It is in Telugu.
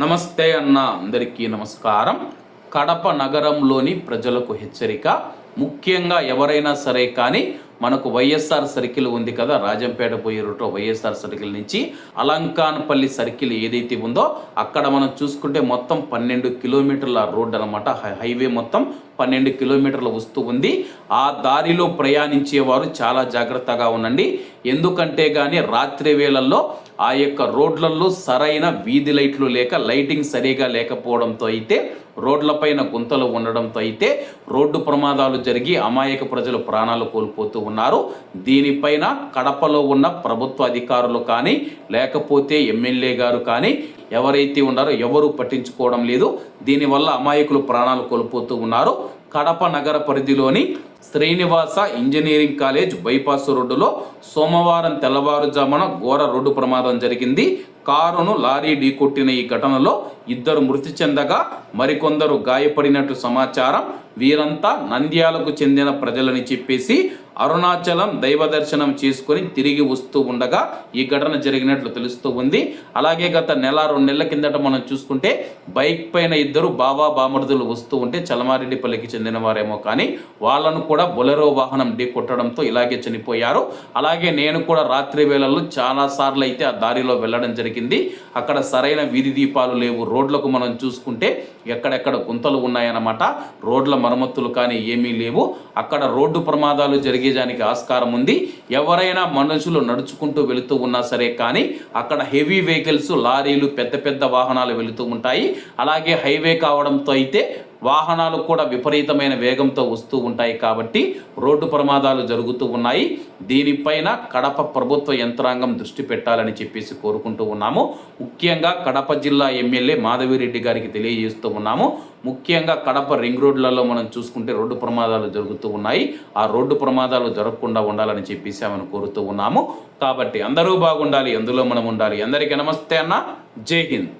నమస్తే అన్న అందరికీ నమస్కారం. కడప నగరంలోని ప్రజలకు హెచ్చరిక. ముఖ్యంగా ఎవరైనా సరే కానీ మనకు వైఎస్ఆర్ సర్కిల్ ఉంది కదా రాజంపేట పోయే రూట్లో వైఎస్ఆర్ సర్కిల్ నుంచి అలంకాన్పల్లి సర్కిల్ ఏదైతే ఉందో అక్కడ మనం చూసుకుంటే మొత్తం పన్నెండు కిలోమీటర్ల రోడ్ అనమాట హైవే మొత్తం పన్నెండు కిలోమీటర్ల వస్తూ ఉంది. ఆ దారిలో ప్రయాణించేవారు చాలా జాగ్రత్తగా ఉండండి. ఎందుకంటే కానీ రాత్రి వేళల్లో ఆ యొక్క రోడ్లలో సరైన వీధి లైట్లు లేక లైటింగ్ సరిగా లేకపోవడంతో అయితే రోడ్లపైన గుంతలు ఉండడంతో అయితే రోడ్డు ప్రమాదాలు జరిగి అమాయక ప్రజలు ప్రాణాలు కోల్పోతూ ఉన్నారు. దీనిపైన కడపలో ఉన్న ప్రభుత్వ అధికారులు కానీ లేకపోతే ఎమ్మెల్యే గారు కానీ ఎవరైతే ఉన్నారో ఎవరు పట్టించుకోవడం లేదు. దీనివల్ల అమాయకులు ప్రాణాలు కోల్పోతూ ఉన్నారు. కడప నగర పరిధిలోని శ్రీనివాస ఇంజనీరింగ్ కాలేజ్ బైపాస్ రోడ్డులో సోమవారం తెల్లవారుజామున ఘోర రోడ్డు ప్రమాదం జరిగింది. కారును లారీ ఢీకొట్టిన ఈ ఘటనలో ఇద్దరు మృతి చెందగా మరికొందరు గాయపడినట్లు సమాచారం. వీరంతా నంద్యాలకు చెందిన ప్రజలని చెప్పేసి అరుణాచలం దైవ దర్శనం చేసుకొని తిరిగి వస్తూ ఉండగా ఈ ఘటన జరిగినట్లు తెలుస్తూ ఉంది. అలాగే గత నెల రెండు నెలల కిందట మనం చూసుకుంటే బైక్ పైన ఇద్దరు బాబా బామర్దులు వస్తూ ఉంటే చలమారెడ్డిపల్లికి చెందిన వారేమో కానీ వాళ్ళను కూడా బొలెరో వాహనం ఢీకొట్టడంతో ఇలాగే చనిపోయారు. అలాగే నేను కూడా రాత్రి వేళల్లో చాలా సార్లు అయితే ఆ దారిలో వెళ్ళడం జరిగింది. అక్కడ సరైన వీధి దీపాలు లేవు. రోడ్లకు మనం చూసుకుంటే ఎక్కడెక్కడ గుంతలు ఉన్నాయన్నమాట. రోడ్ల మరమ్మతులు కానీ ఏమీ లేవు. అక్కడ రోడ్డు ప్రమాదాలు జరిగి జరిగేదానికి ఆస్కారం ఉంది. ఎవరైనా మనుషులు నడుచుకుంటూ వెళుతూ ఉన్నా సరే కానీ అక్కడ హెవీ వెహికల్స్ లారీలు పెద్ద పెద్ద వాహనాలు వెళుతూ ఉంటాయి. అలాగే హైవే కావడంతో అయితే వాహనాలు కూడా విపరీతమైన వేగంతో వస్తూ ఉంటాయి కాబట్టి రోడ్డు ప్రమాదాలు జరుగుతూ ఉన్నాయి. దీనిపైన కడప ప్రభుత్వ యంత్రాంగం దృష్టి పెట్టాలని చెప్పేసి కోరుకుంటూ ఉన్నాము. ముఖ్యంగా కడప జిల్లా ఎమ్మెల్యే మాధవిరెడ్డి గారికి తెలియజేస్తూ ఉన్నాము. ముఖ్యంగా కడప రింగ్ రోడ్లలో మనం చూసుకుంటే రోడ్డు ప్రమాదాలు జరుగుతూ ఉన్నాయి. ఆ రోడ్డు ప్రమాదాలు జరగకుండా ఉండాలని చెప్పేసి ఆమెను కోరుతూ ఉన్నాము. కాబట్టి అందరూ బాగుండాలి ఎందులో మనం ఉండాలి. అందరికీ నమస్తే అన్న. జై హింద్.